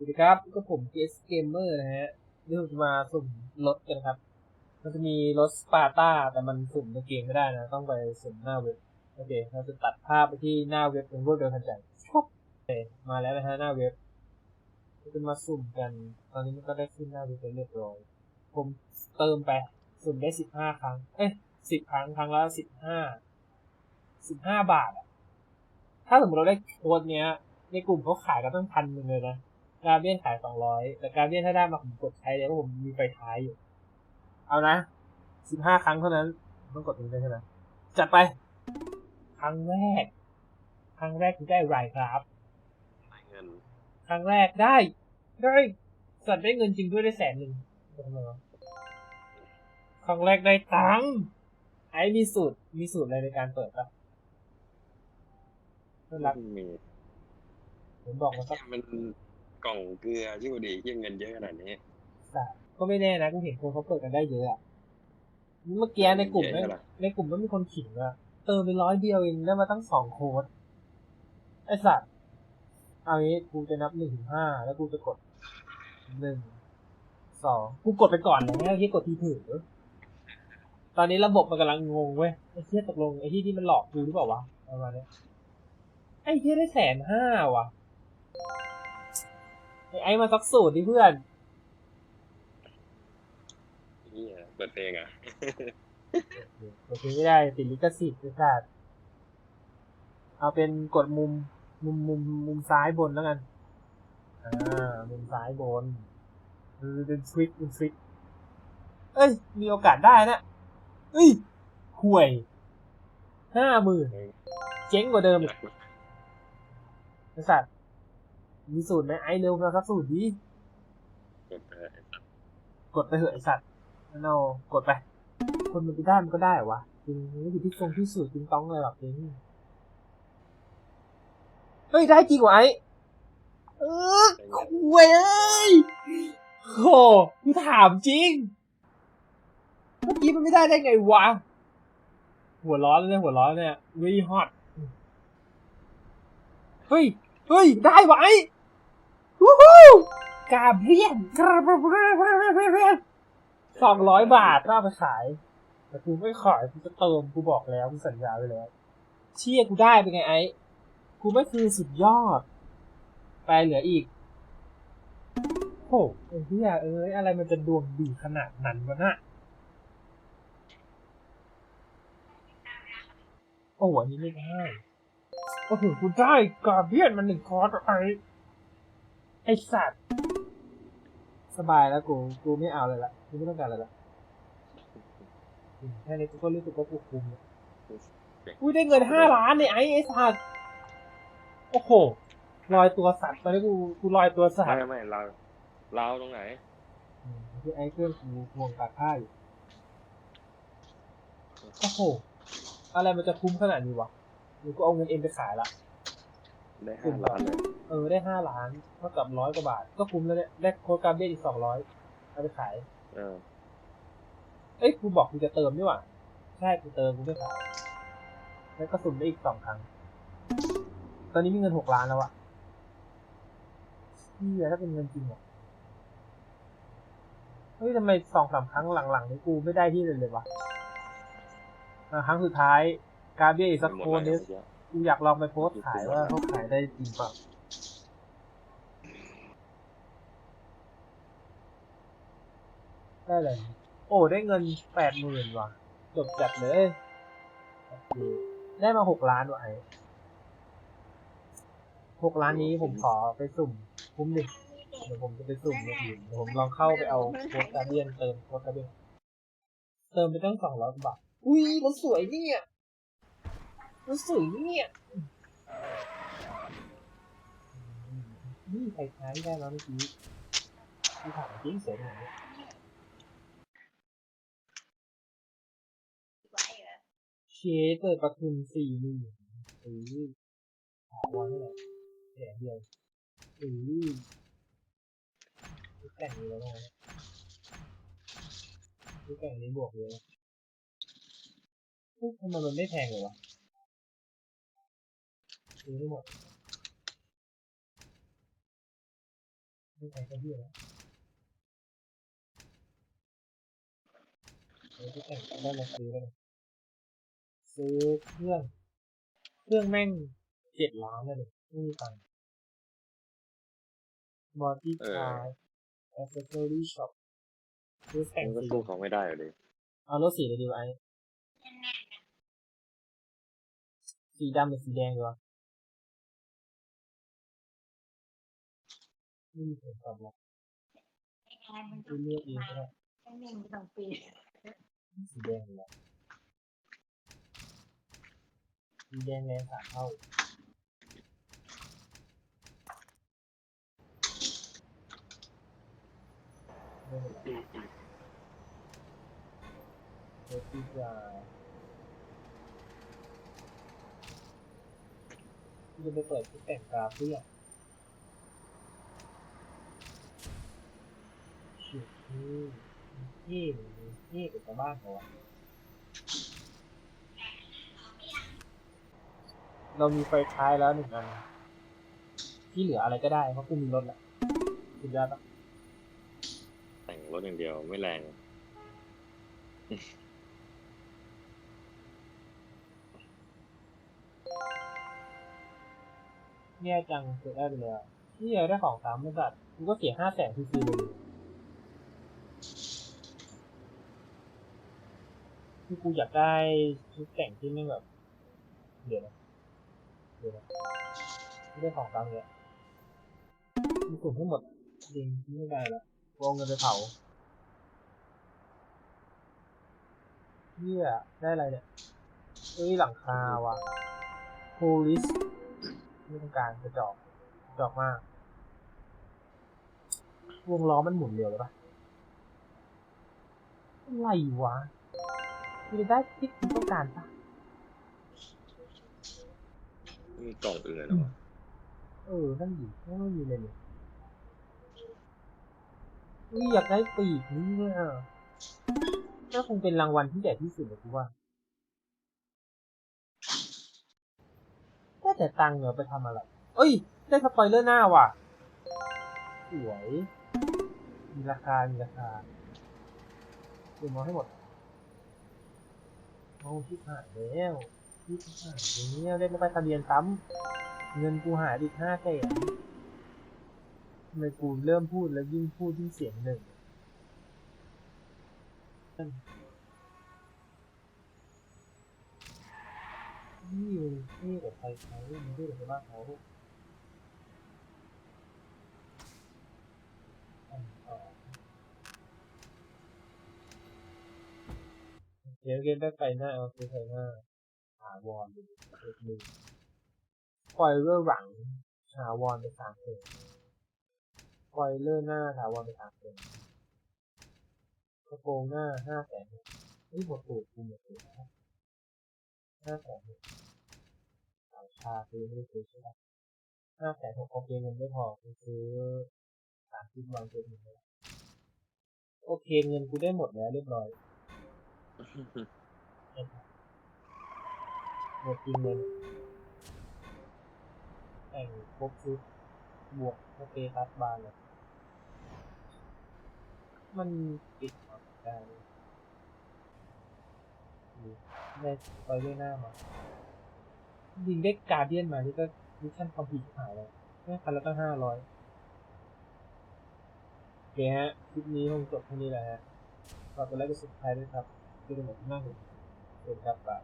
สวัสดีครับ ก็ผมเกสเกมเมอร์นะฮะเรื่องจะมาสุ่มรถกันครับ มันจะมีรถสปาร์ต้าแต่มันสุ่มในเกมไม่ได้นะ ต้องไปสุ่มหน้าเว็บ โอเค เราจะตัดภาพไปที่หน้าเว็บเป็นรวดเร็วทันใจโอเคมาแล้วนะฮะหน้าเว็บเราจะมาสุ่มกัน ตอนนี้มันก็ได้ขึ้นหน้าเว็บไปเรียบร้อย ผมเติมไป สุ่มได้สิบห้าครั้ง เอ้ยสิบครั้ง ครั้งละสิบห้า สิบห้าบาทอะถ้าสมมติเราได้โค้ดเนี้ย ในกลุ่มเขาขายกันตั้งพันหนึ่งเลยนะ การเบียนขายสองร้อยแต่การเบียนถ้าได้มาผมกดใช้เลยเพราะผมมีไฟท้ายอยู่ เอานะสิบห้าครั้งเท่านั้นต้องกดตรงนี้ด้วยใช่ไหมจัดไป ครั้งแรก ครั้งแรกที่ได้ไรครับได้เงิน ครั้งแรกได้ ได้ สัตว์ได้เงินจริงด้วยได้แสนหนึ่งทำไมวะครั้งแรกได้ตังค์ไอ้มีสูตร มีสูตรอะไรในการเปิดปะน่ารักมีผมบอกมาสักมัน กล่องเกลือที่พอดีที่เงินเยอะขนาดนี้แต่ก็ไม่แน่นะกูเห็นคนเขาเปิดกันได้เยอะอะเมื่อกี้ในกลุ่มเยไม่อะเหรอในกลุ่มไม่มีคนขิงอะเติมไปร้อยเดียวเองได้มาตั้งสองโค้ดไอสัตว์เอางี้กูจะนับหนึ่งถึงห้าแล้วกูจะกดหนึ่งสองกูกดไปก่อนแล้วที่กดทีถือตอนนี้ระบบมันกำลังงงเว้ยไอ้เทียตกลงไอ้ที่ที่มันหลอกกูหรือเปล่าวะประมาณเนี้ยไอ้เทียได้แสนห้าวะ ไอ้ไอ้มาสักสูตรดิเพื่อนนี่เปิดเพลงอะโอเคไม่ได้ติดลิขสิทธิ์ไอ้สัตว์เอาเป็นกดมุมมุมมุมมุมซ้ายบนแล้วกันอ่ามุมซ้ายบนมันเป็นทริคเป็นทริคเอ้ย มีโอกาสได้นะเอ้ยห่วยห้าหมื่นเจ๊งกว่าเดิมอีกไอ้สัตว์ มีสูตรไหมไอ้เร็วมาสักสูตรดีกดไปไอ้สัตว์กดไปเถอะไอสัตว์นั่นเอากดไป คนมันไปได้มันก็ได้เหรอวะจริงมันไม่อยู่ที่ทรงที่สูตรจริงต้องเลยหรอกจริงเฮ้ย ได้จริงวะไอ้เออคุยเอ้ยโหกูถามจริง เมื่อกี้มันไม่ได้ได้ไงวะ หัวร้อนเลยเนี่ยหัวร้อนเนี่ย really hot เฮ้ย เฮ้ย ได้วะไอ้ วู้ฮู้กาเบรียนกาเบียนสองร้อยบาทน่าไปขาย แต่กูไม่ขายกูจะเติมกูบอกแล้วกูสัญญาไปแล้ว เชี่ยกูได้เป็นไงไอ้ กูไม่คือสุดยอด ไปเหลืออีกโอ้ไอ้เหี้ยเอ้ย อะไรมันจะดวงดีขนาดนั้นวะน่ะโอ้อันนี้ไม่ได้โอ้โหกูได้กาเบียนมันหนึ่งคอร์สไอ้ ไอสัตว์ สบายแล้วกู กูไม่เอาเลยละกูไม่ต้องการอะไรละอืมแค่นี้กูก็รู้สึกว่ากูคุ้มแล้วกูได้เงินห้าล้านเนี่ยไอ้ไอ้สัตว์ โอ้โหลอยตัวสัตว์ตอนนี้กู กูลอยตัวสัตไม่ว์ไม่เราเราตรงไหนอืมคือไอ้เครื่องกูห่วงตากผ้าอยู่โอ้โห อะไรมันจะคุ้มขนาดนี้วะหรือกูเอาเงินเอ็มไปขายละ ได้ห้าล้านเลย เออได้ห้าล้านเท่ากับร้อยกว่าบาท ก็คุ้มแล้วเนี่ยได้โค้ดการเบี้ยอีกสองร้อยเอาไปขาย เออ เอ้ยกูบอกกูจะเติมนี่หว่า ใช่กูเติมกูไม่ขายแล้วก็สุ่มได้อีกสองครั้ง ตอนนี้มีเงินหกล้านแล้วอะนี่ถ้าเป็นเงินจริงอะเฮ้ยทำไมสองสามครั้งหลังๆนี้กูไม่ได้ที่เลยเลยวะอะครั้งสุดท้าย การเบี้ยอีกสักหมดโคนแล้นี้วกูอยากลองไปโพสต์ขายว่าเขาขายได้จริงเปล่า ได้เลย โอ้ได้เงินแปดหมื่นว่ะจบจัดเลยโอเคได้มาหกล้านว่ะไอ้หกล้านนี้ผมขอไปสุ่มคุ้มดิเดี๋ยวผมจะไปสุ่มในอื่นเดี๋ยวผมลองเข้าไปเอาโค้ดการเดียนเติมโค้ดการเดียนเติมไปตั้งสองร้อยบาท อุ้ยมันสวยเนี่ยมันสวยเนี่ยอืมนี่ใครใช้ได้แล้วเมื่อกี้ที่ถามจริงสวยขนาดนี้ เชดเปิดประทุนสี่หมื่นเออหาวันเท่าไหร่แสนเดียวเออแต่งนี้แล้วนะนี่แต่งนี้บวกเยอะเฮ้ยทำไมมันไม่แพงเลยวะซื้อไม่หมดไม่ใช่แค่ที่แล้วเดี๋ยวที่แต่งได้มาซื้อแล้วน ซื้อเครื่อง เครื่องแม่งเจ็ดล้านเลยดิไม่มีตังค์บอดี้เออคาร์แอสเซสซอรี่ช็อปซื้อแต่งมันก็สีสู้เขาไม่ได้อยู่ดีเอารถสีเลยดีวะไอ้สีดำหรือสีแดงดีวะไม่มีผลตอบรับกูเลือกเองก็ได้ต้องนิ่งสองปี สีแดงเลยอะสี แดงแรงสามเท่าไม่เป็นไรเดี๋ยวพี่จะจะไปเปิดที่แต่งกราฟเพื่อชุดนี่นี่นี่เป็นชาวบ้านเขาอะ เรามีไฟท้ายแล้วหนึ่งอัน ที่เหลืออะไรก็ได้เพราะกูมีรถแหละสุดยอดปะแต่งรถอย่างเดียวไม่แรงแย่จังเกิดได้ไปเลยอะนี่อยากได้ของสามบริษัทกูก็เสียห้าแสนฟรีๆเลยคือกูอยากได้ชุดแต่งที่ไม่แบบ เดี๋ยวนะเดี๋ยวนะไม่ได้ของตามเลยมีกลุ่มให้งหมดจริงไม่ได้ละกูเอาเงินไปเผาเนี่ยได้อะไรเนี่ยเอ้ยหลังคาว่ะ police ไม่ต้องการกระจอกกระจอกมาก วงล้อมันหมุนเร็วเลยปะอะไรวะคือได้ที่คุณต้องการปะ ไม่มีกล่องอื่นเลยเหรอวะเออนั่นดิไม่มีเลยเนี่ยอุ้ยอยากได้ปีกนี้เนี่ยน่าคงเป็นรางวัลที่ใหญ่ที่สุดเลยกูว่าแต่แต่ตังค์เนี่ยไปทำอะไร เอ้ย ได้สปอยเลอร์หน้าว่ะ สวย มีราคา มีราคาเดี๋ยวมองให้หมดโอ้ชิบหายแล้ว ชิบหายแล้วได้ไม่ไปทะเบียนซ้ำเงินกูหายอีกห้าแสนทำไมกูเริ่มพูดแล้วยิ่งพูดยิ่งเสียงหนึ่งนี่มันนี่กับใครเขามันพูดกับชาวบ้านเขาเดี๋ยวเกมได้ไปหน้าเอาซื้อไปหน้าาวรดูเล็กมือปล่อยเรื่องหลังถาวรไปสามเดือนปล่อยเรื่องหน้าถาวรไปสามเดือนกระโปรงหน้าห้าแสนนี่หมดตูดกูหมดตูดแล้วห้าแสนสาวชาซื้อไม่ได้ซื้อใช่ไหมห้าแสนหกโอเคเงินไม่พอกูซื้อสามสิบวันเจ็ดหมื่นแล้วโอเคเงินกูได้หมดแล้วเรียบร้อย หมดจริงเลยแต่งครบชุดบวกโอเคคัสบาร์เลยมันปิดออกได้ได้ไปด้วยหน้ามายิงได้การเดียนมานี่ก็มิชชั่นคอมพลีทหายเลยแค่คันและตั้งห้าร้อยโอเคฮะ คลิปนี้คงจบเท่านี้แหละฮะฝากกดไลค์กดซับสไครต์ด้วยครับที่เป็นหมดที่น่าเห็นเป็นครับบาย